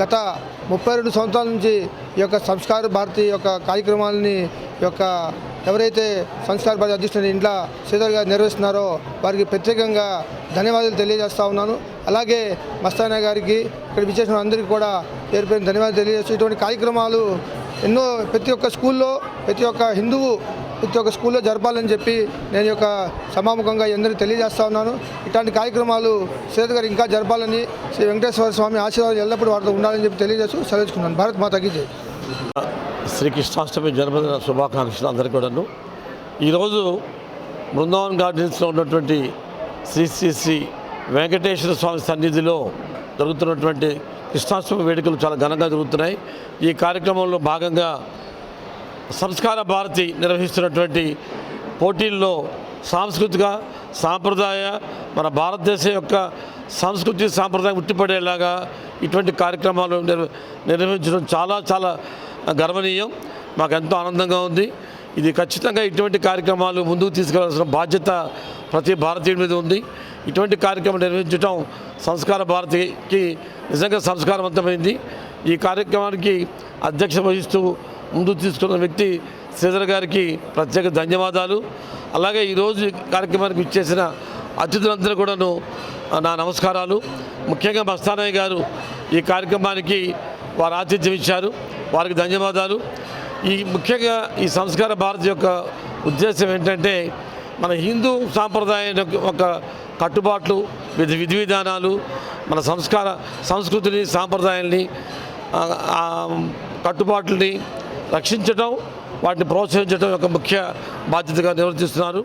గత ముప్పై రెండు సంవత్సరాల నుంచి ఈ యొక్క సంస్కార భారతి యొక్క కార్యక్రమాలని ఈ యొక్క ఎవరైతే సంస్కార భారతి అధ్యక్షుడు ఇంట్లో శ్రీధర్ గారు నిర్వహిస్తున్నారో వారికి ప్రత్యేకంగా ధన్యవాదాలు తెలియజేస్తా ఉన్నాను. అలాగే మస్తానా గారికి ఇక్కడ విశేషం అందరికీ కూడా పేరు పేరు ధన్యవాదాలు తెలియజేస్తూ ఇటువంటి కార్యక్రమాలు ఎన్నో ప్రతి ఒక్క స్కూల్లో ప్రతి ఒక్క హిందువు ప్రతి ఒక్క స్కూల్లో జరపాలని చెప్పి నేను యొక్క సమాముఖంగా అందరికీ తెలియజేస్తా ఉన్నాను. ఇట్లాంటి కార్యక్రమాలు శ్రీధర్ గారు ఇంకా జరపాలని శ్రీ వెంకటేశ్వర స్వామి ఆశీర్వాదాలు ఎల్లప్పుడూ వారితో ఉండాలని చెప్పి తెలియజేస్తూ సెలవుకున్నాను భారత్ మాతాకి జై. శ్రీకృష్ణాష్టమి జన్మదిన శుభాకాంక్షలు అందరికీ కూడాను. ఈరోజు బృందావన్ గార్డెన్స్లో ఉన్నటువంటి శ్రీ శ్రీ శ్రీ వెంకటేశ్వర స్వామి సన్నిధిలో జరుగుతున్నటువంటి కృష్ణాష్టమి వేడుకలు చాలా ఘనంగా జరుగుతున్నాయి. ఈ కార్యక్రమంలో భాగంగా సంస్కార భారతి నిర్వహిస్తున్నటువంటి పోటీల్లో సాంస్కృతిక సాంప్రదాయ మన భారతదేశం యొక్క సంస్కృతి సాంప్రదాయం ఉట్టిపడేలాగా ఇటువంటి కార్యక్రమాలు నిర్వ నిర్వహించడం చాలా చాలా గర్వనీయం. మాకు ఎంతో ఆనందంగా ఉంది. ఇది ఖచ్చితంగా ఇటువంటి కార్యక్రమాలు ముందుకు తీసుకెళ్ళాల్సిన బాధ్యత ప్రతి భారతీయుడి మీద ఉంది. ఇటువంటి కార్యక్రమం నిర్వహించడం సంస్కార భారతికి నిజంగా సంస్కారవంతమైంది. ఈ కార్యక్రమానికి అధ్యక్ష వహిస్తూ ముందుకు తీసుకున్న వ్యక్తి శ్రీధర్ గారికి ప్రత్యేక ధన్యవాదాలు. అలాగే ఈరోజు కార్యక్రమానికి ఇచ్చేసిన అతిథులందరూ కూడాను నా నమస్కారాలు. ముఖ్యంగా మస్తానయ్య గారు ఈ కార్యక్రమానికి వారు ఆతిథ్యం ఇచ్చారు. వారికి ధన్యవాదాలు. ఈ ముఖ్యంగా ఈ సంస్కార భారతి యొక్క ఉద్దేశం ఏంటంటే మన హిందూ సాంప్రదాయం యొక్క ఒక కట్టుబాట్లు విధి విధి విధానాలు మన సంస్కార సంస్కృతిని సాంప్రదాయాల్ని కట్టుబాట్లని రక్షించడం వాటిని ప్రోత్సహించడం యొక్క ముఖ్య బాధ్యతగా నిర్వర్తిస్తున్నారు.